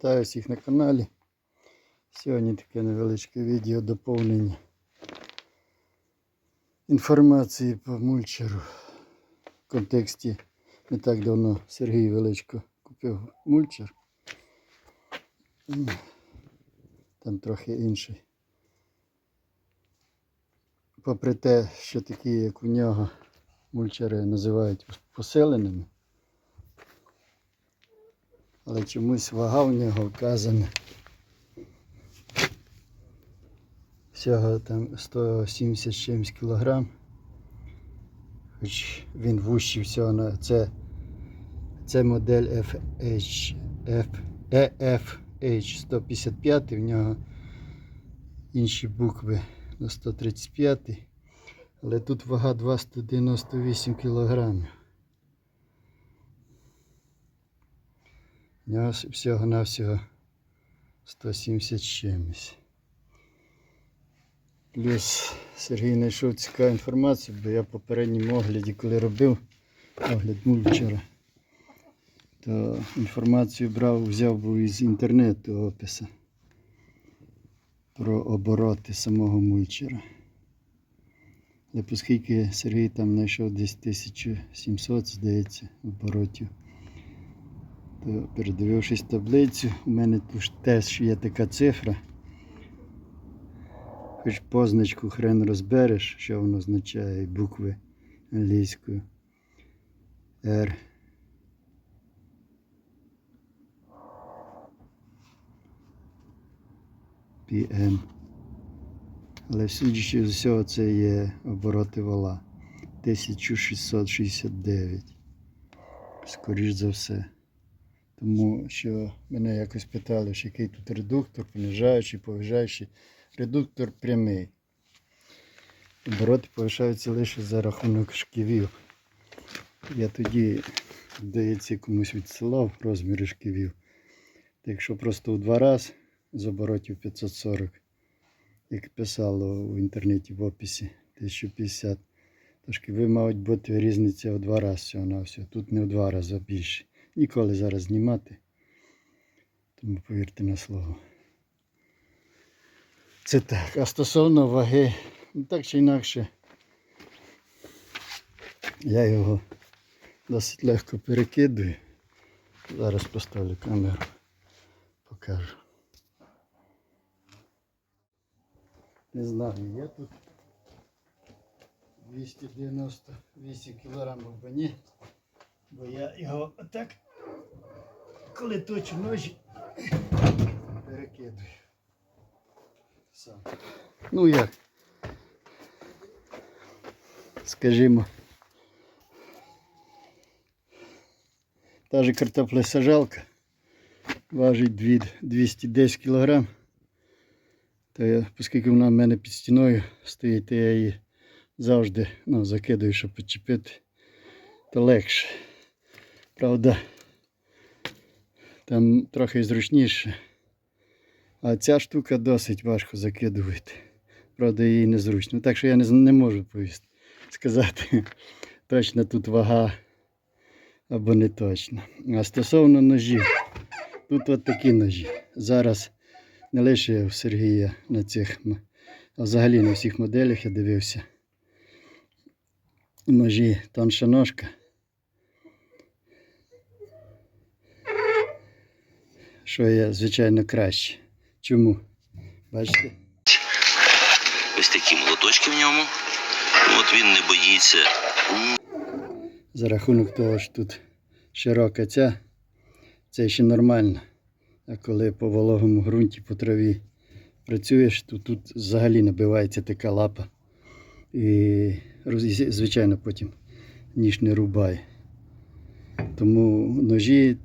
Вітаю всіх на каналі. Сьогодні таке невеличке відео доповнення інформації по мульчеру. В контексті не так давно Сергій Величко купив мульчер. Там трохи інший. Попри те, що такі, як у нього, мульчери називають поселеними. Але чомусь вага в нього вказана. Всього там 170 з чимось кілограм. Хоч він вущий всього на це. Це модель FH, F, EFH 155, в нього інші букви на 135, але тут вага 298 кілограмів. У нього всього-навсього 170 з чимось. Плюс Сергій знайшов цікаву інформацію, бо я в попередньому огляді, коли робив огляд мульчера, то інформацію брав, взяв був із інтернету описа про обороти самого мульчера. Але оскільки Сергій там знайшов десь 1700, здається, оборотів, то передивившись таблицю, у мене тут теж є така цифра. Хоч позначку хрен розбереш, що воно означає, букви англійською. R. PM. Але судячи з усього, це є обороти вала. 1669. Скоріш за все. Тому що мене якось питали, що який тут редуктор, понижаючий, поважаючий. Редуктор прямий. Обороти повишаються лише за рахунок шківів. Я тоді, здається, комусь відсилав розміри шківів. Та якщо просто у два рази з оборотів 540, як писало в інтернеті в описі 1050, то шківи мають бути різниця у два рази всього на все. Тут не в два рази, а більше. Ніколи зараз знімати. Тому повірте на слово. Це так. А стосовно ваги, ну так чи інакше, я його досить легко перекидую. Зараз поставлю камеру, покажу. Не знаю, я тут 298 кілограмів або ні, бо я його отак, коли точу ножі, перекидую. Сам. Ну як? Скажімо. Та же картоплесажалка важить 210 кг. То я, оскільки вона в мене під стіною стоїть, то я її завжди ну, закидаю, щоб підчепити, то легше. Правда, там трохи зручніше. А ця штука досить важко закидувати. Правда, її незручно. Так що я не, не можу повісти, сказати, точно тут вага або не точно. А стосовно ножів, тут от такі ножі. Зараз не лише в Сергія на цих, а взагалі на всіх моделях я дивився. Ножі тонша ножка. Що є, звичайно, краще. Чому? Бачите? Ось такі молоточки в ньому. От він не боїться. За рахунок того, що тут широка ця, це ще нормально. А коли по вологому ґрунті, по траві працюєш, то тут взагалі набивається така лапа. І, звичайно, потім ніж не рубає. Тому ножі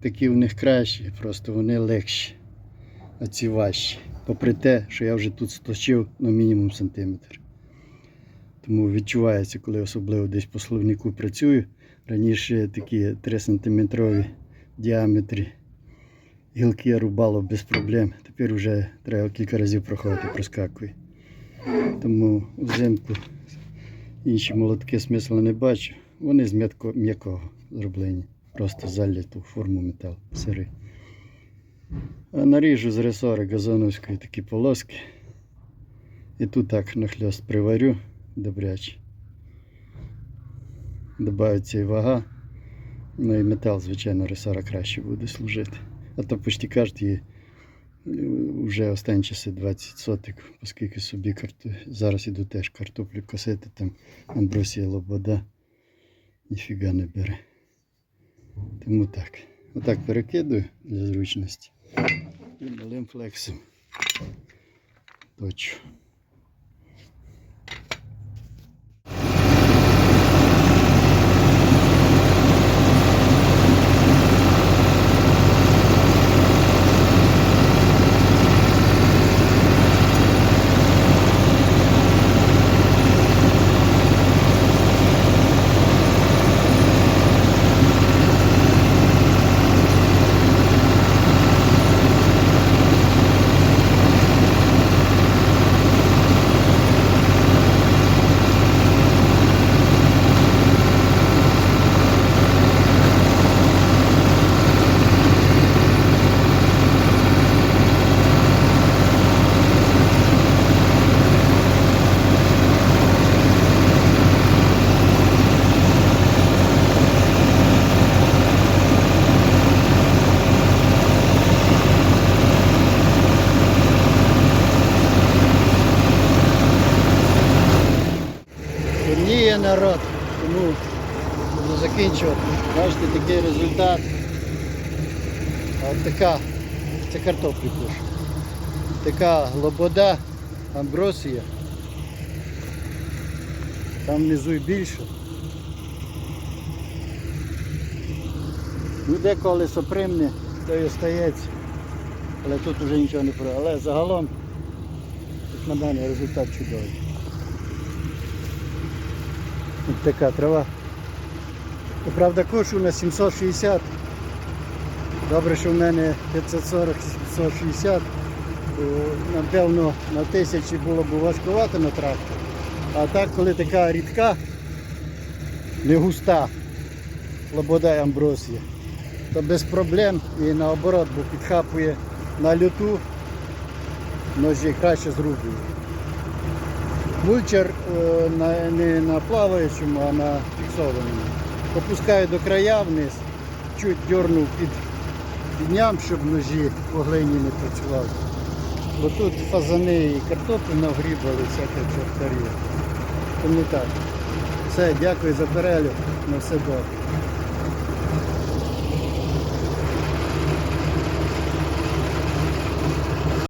такі в них кращі, просто вони легші, а ці важчі. Попри те, що я вже тут сточив на мінімум сантиметр. Тому відчувається, коли особливо десь по словнику працюю. Раніше такі 3 см діаметрі гілки рубало без проблем. Тепер вже треба кілька разів проходити, проскакує. Тому взимку інші молотки смисла не бачу. Вони з м'якого зроблені. Просто залять у форму металу сирий. А наріжу з ресори газоновської такі полоски. І тут так нахльост приварю добряче. Добавиться і вага. Ну і метал, звичайно, ресора краще буде служити. А то почти кожен вже останні часи 20 сотик, оскільки собі карту... зараз іду теж картоплю косити, там амбросія лобода ніфіга не бере. Тому так. Отак перекидую для зручності. І малим флексом. Точу. Народ, тому буду закінчувати. Бачите, такий результат. От така, це картоплю пишу. Така лобода, амбросія. Там внизу і більше. Ну деколи сопримне, то й остається. Але тут вже нічого не про. Але загалом, як на мене, результат чудовий. Ось така трава. Ну, Правда, кошу на 760. Добре, що в мене 540-760. то, Напевно, на тисячі було б важкувато на трактор. А так, коли така рідка, не густа, лобода і амбросія, то без проблем і наоборот, бо підхапує на люту, ножі краще зрубує. Мульчер е, не на плаваючому, а на фіксованому. Опускаю до края вниз, чуть дернув під підняв, щоб ножі по глині не працювали. Бо тут фазани і картоплю нагрібали, всяке чортарі. Тому так. Все, дякую за перегляд. На все добре.